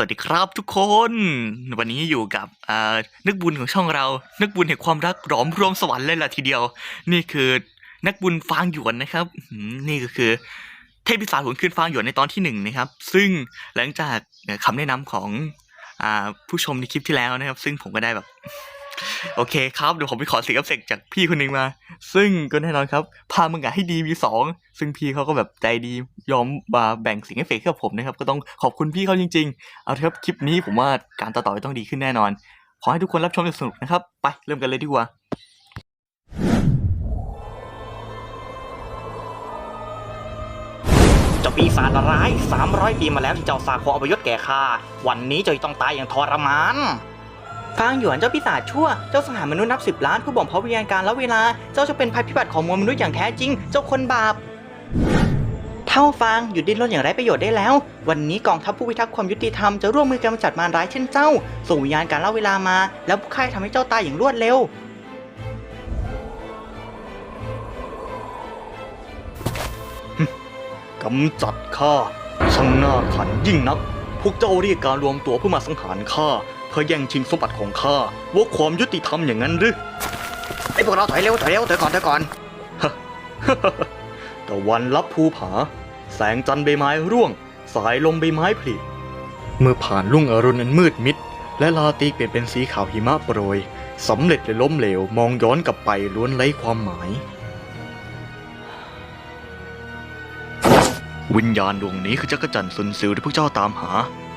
วัสดีครับทุกคน วันนี้อยู่กับนักบุญของช่องเรา นักบุญแห่งความรักหลอมรวมสวรรค์เลยล่ะทีเดียว นี่คือนักบุญฟางหยวนนะครับ นี่ก็คือ เทพพิสารหวนขึ้นฟางหยวนในตอนที่หนึ่งนะครับ ซึ่งหลังจากคำแนะนำของอผู้ชมในคลิปที่แล้วนะครับ ซึ่งผมก็ได้แบบ โอเคครับเดี๋ยวผมไปขอเสียงเอฟเฟกจากพี่คนหนึ่งมา ซึ่งก็แน่นอนครับ พามึงอะให้ดีมีสองซึ่งพี่เขาก็แบบใจดียอมมาแบ่งเสียงเอฟเฟกต์ให้กับผมนะครับ ก็ต้องขอบคุณพี่เขาจริง ๆ เอาเถอะครับคลิปนี้ผมว่าการตัดต่อต้องดีขึ้นแน่นอน ขอให้ทุกคนรับชมอย่างสนุกนะครับ ไปเริ่มกันเลยดีกว่าเจ้าปีศาจร้าย 300 ปีมาแล้วที่เจ้าสาโคอพยศแก่ข้าวันนี้เจ้าจะต้องตายอย่างทรมาน ฟางหยวนเจ้าปีศาจชั่ว เจ้าสังหารมนุษย์นับสิบล้านผู้บ่มเพาะวิญญาณการและเวลา เจ้าจะเป็นภัยพิบัติของมวลมนุษย์อย่างแท้จริง เจ้าคนบาป เท่าฟางหยุดดิ้นรนอย่างไร้ประโยชน์ได้แล้ว วันนี้กองทัพผู้พิทักษ์ความยุติธรรมจะร่วมมือกันกำจัดมารร้ายเช่นเจ้า ส่งวิญญาณการเล่าเวลามา แล้วผู้ค่ายทำให้เจ้าตายอย่างรวดเร็วกำจัดข้าช่างหน้าขันยิ่งนัก พวกเจ้าเรียกการรวมตัวเพื่อมาสังหารข้า เพื่อแย่งชิงสมบัติของข้าว่าความยุติธรรมอย่างนั้นหรือไอ้พวกเราถอยเร็วถอยเร็วถอยก่อนถอยก่อนตะวันรับภูผา แสงจันทร์ใบไม้ร่วง สายลมใบไม้ผลิเมื่อผ่านลุ่งอรุณอันมืดมิด และลาตรีเปลี่ยนเป็นสีขาวหิมะโปรยสำเร็จหรือล้มเหลวมองย้อนกลับไปล้วนไร้ความหมาย วิญญาณดวงนี้คือจักรจันทร์ซุนซิลที่พวกเจ้าตามหา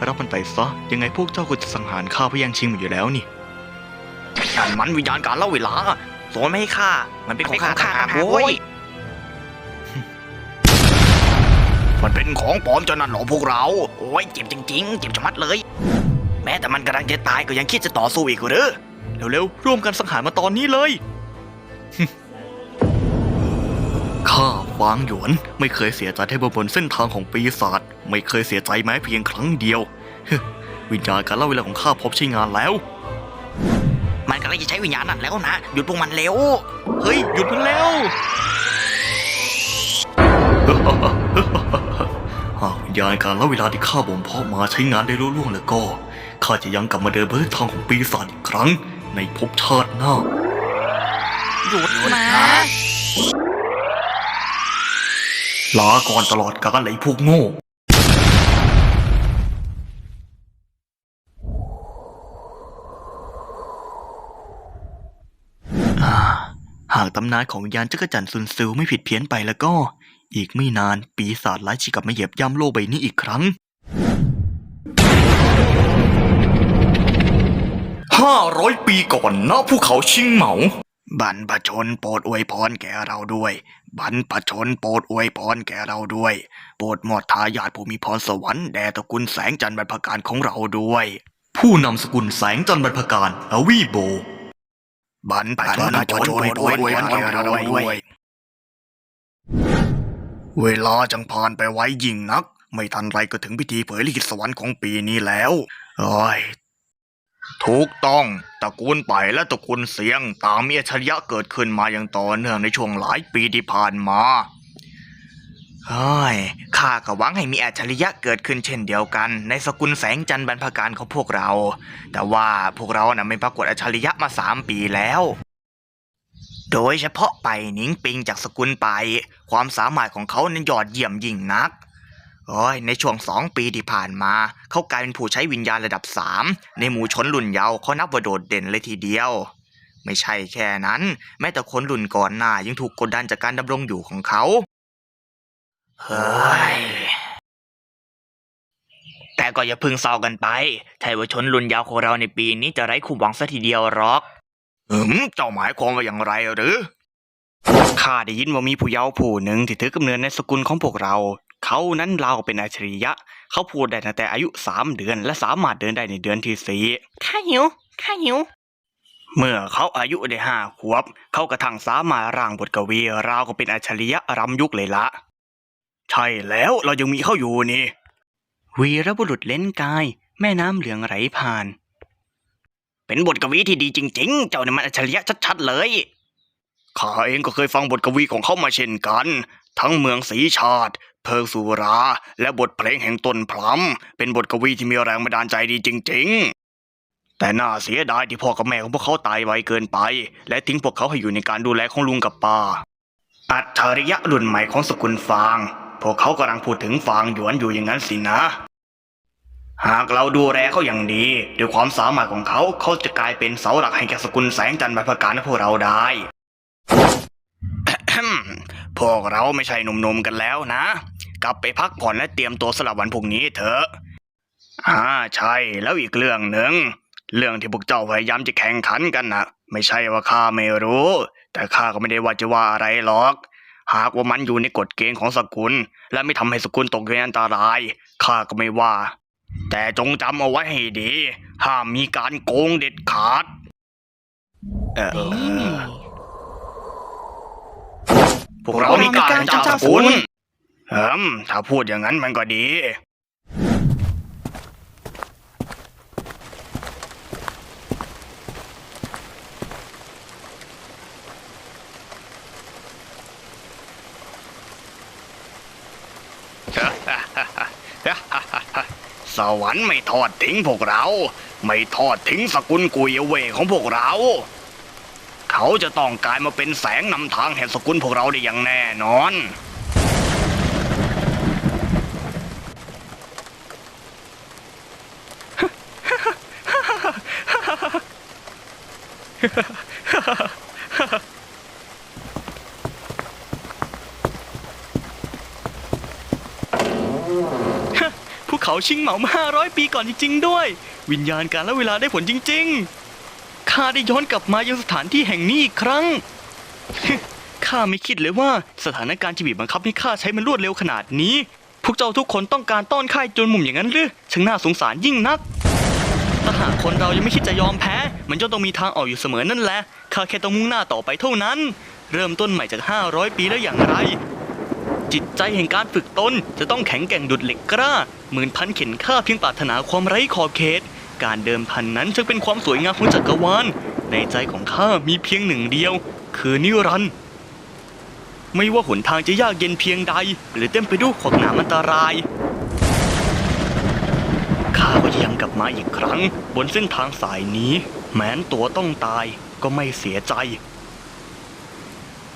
รับมันไปซะ ยังไงพวกเจ้าก็จะสังหารข้าเพื่อแย่งชิงมันอยู่แล้วนี่นั่นมันวิญญาณการเล่าเวลาสอนไม่ให้ข้ามันเป็นของข้าข้าโว้ยมันเป็นของปลอมจนนั่นหรอพวกเรา โอ้ยเจ็บจริง ๆ เจ็บชะมัดเลย แม้แต่มันกำลังจะตายก็ยังคิดจะต่อสู้อีกหรือเร็วๆร่วมกันสังหารมาตอนนี้เลย ข้าฟางหยวน ไม่เคยเสียใจที่บนเส้นทางของปีศาจไม่เคยเสียใจแม้เพียงครั้งเดียวฮึวิญญาณการเล่าเวลาของข้าพบใช้งานแล้ว มันกำลังจะใช้วิญญาณนั่นแล้วนะ หยุดพวกมันเร็ว เฮ้ย หยุดมันแล้วหากวิญญาณการเล่าเวลาที่ข้าบ่มเพาะมาใช้งานได้รุ่ล่วงแล้วก็ข้าจะยังกลับมาเดินบนเส้นทางของปีศาจอีกครั้ง ในภพชาติหน้าหยุดนะ ลาก่อนตลอดกาลไอ้พวกโง่อ่าหากตำนานของวิญญาณจักรจันทร์ซุนซิลไม่ผิดเพี้ยนไปแล้วก็ อีกไม่นานปีศาจร้ายจะกลับมาเหยียบย่ำโลกใบนี้อีกครั้งห้าร้อยปีก่อนณภูเขาชิงเหมา บรรพชนโปรดอวยพรแก่เราด้วย บรรพชนโปรดอวยพรแก่เราด้วย โปรดมอบทายาทผู้มีพรสวรรค์แด่ตระกูลแสงจันทร์บรรพการของเราด้วย ผู้นำสกุลแสงจันทร์บรรพการอวีโบ บรรพชนโปรดอวยพรแก่เราด้วย เวลาจังผ่านไปไวยิ่งนัก ไม่ทันไรก็ถึงพิธีเผยลิขิตสวรรค์ของปีนี้แล้วโอ้ย ถูกต้องตระกูลไปและตระกูลเสียงต่างมีอัจฉริยะเกิดขึ้นมาอย่างต่อเนื่องในช่วงหลายปีที่ผ่านมาเฮ้ยข้าก็หวังให้มีอัจฉริยะเกิดขึ้นเช่นเดียวกัน ในสกุลแสงจันทร์บรรพการของพวกเรา แต่ว่าพวกเรานะ่ะไม่ปรากฏอัจฉริยะมาสามปีแล้ว โดยเฉพาะไปหนิงปิงจากสกุลไป ความสามารถของเขานั้นยอดเยี่ยมยิ่งนัก โอ้ยในช่วงสองปีที่ผ่านมา เขากลายเป็นผู้ใช้วิญญาณระดับสามในหมู่ชนรุ่นเยาว์เขานับว่าโดดเด่นเลยทีเดียว ไม่ใช่แค่นั้น แม้แต่คนรุ่นก่อนหน้ายังถูกกดดันจากการดำรงอยู่ของเขา เฮ้ย แต่ก็อย่าพึงเศร้ากันไปไทยว่าชนรุ่นเยาว์ของเราในปีนี้จะไร้คู่หวังสัทีเดียวหรอกอืมเจ้าหมายความว่าอย่างไรหรือข้าได้ยินว่ามีผู้เยาว์ผู้หนึ่งที่ถือกำเนิดในสกุลของพวกเรา เขานั้นราวกับเป็นอัจฉริยะ เขาพูดได้ตั้งแต่อายุสามเดือน และสามารถเดินได้ในเดือนที่สี่ข้าหิว ข้าหิว เมื่อเขาอายุได้ห้าขวบ เขากระทั่งสามารถร่างบทกวี ราวกับเป็นอัจฉริยะรำยุคเลยละ ใช่แล้วเรายังมีเขาอยู่นี่ วีรบุรุษเล่นกาย แม่น้ำเหลืองไหลผ่าน เป็นบทกวีที่ดีจริง ๆ เจ้าเนี่ยมันอัจฉริยะชัดๆเลยข้าเองก็เคยฟังบทกวีของเขามาเช่นกัน ทั้งเมืองสีชาติ เพลิงสุรา และบทเพลงแห่งต้นพลัมเป็นบทกวีที่มีแรงบันดาลใจดีจริง ๆ แต่น่าเสียดายที่พ่อกับแม่ของพวกเขาตายไวเกินไป และทิ้งพวกเขาให้อยู่ในการดูแลของลุงกับป้า อัจฉริยะรุ่นใหม่ของสกุลฟาง พวกเขากำลังพูดถึงฟางหยวนอยู่อย่างนั้นสินะ หากเราดูแลเขาอย่างดีด้วยความสามารถของเขาเขาจะกลายเป็นเสาหลักให้แก่สกุลแสงจันทร์บประการให้พวกเราได้ พวกเราไม่ใช่หนุ่มๆกันแล้วนะ กลับไปพักผ่อนและเตรียมตัวสำหรับวันพรุ่งนี้เถอะอ่าใช่แล้วอีกเรื่องหนึ่งเรื่องที่พวกเจ้าพยายามจะแข่งขันกันนะไม่ใช่ว่าข้าไม่รู้ แต่ข้าก็ไม่ได้ว่าจะว่าอะไรหรอก หากว่ามันอยู่ในกฎเกณฑ์ของสกุล และไม่ทำให้สกุลตกอยู่ในอันตรายข้าก็ไม่ว่า แต่จงจำเอาไว้ให้ดี ห้ามมีการโกงเด็ดขาด เออ พวกเรามีการเป็นเจ้าสกุลเฮิมถ้าพูดอย่างนั้นมันก็ดี สวรรค์ไม่ทอดทิ้งพวกเรา ไม่ทอดทิ้งสกุลกุยเวของพวกเรา เขาจะต้องกลายมาเป็นแสงนำทางแห่งสกุลพวกเราได้อย่างแน่นอน ภูเขาชิงเหมามาห้าร้อยปีก่อนจริง ๆ ด้วย วิญญาณการและเวลาได้ผลจริง ๆ ข้าได้ย้อนกลับมายังสถานที่แห่งนี้อีกครั้ง ข้าไม่คิดเลยว่าสถานการณ์จะบีบบังคับให้ข้าใช้มันรวดเร็วขนาดนี้ พวกเจ้าทุกคนต้องการต้อนค่าจนมุมอย่างนั้นหรือช่างน่าสงสารยิ่งนัก ถ้าหากคนเรายังไม่คิดจะยอมแพ้ มันย่อมต้องมีทางออกอยู่เสมอนั่นแหละ ข้าแค่ต้องมุ่งหน้าต่อไปเท่านั้น เริ่มต้นใหม่จาก 500 ปีแล้วอย่างไร จิตใจแห่งการฝึกตนจะต้องแข็งแกร่งดุดเหล็กกล้าหมื่นพันเข็นฆ่าเพียงปรารถนาความไร้ขอบเขต การเดิมพันนั้นจะเป็นความสวยงามของจักรวาล ในใจของข้ามีเพียงหนึ่งเดียว คือนิรันดร์ไม่ว่าหนทางจะยากเย็นเพียงใด หรือเต็มไปด้วยขวากหนามอันตรายข้าก็ยังกลับมาอีกครั้ง บนเส้นทางสายนี้ แม้นตัวต้องตายก็ไม่เสียใจ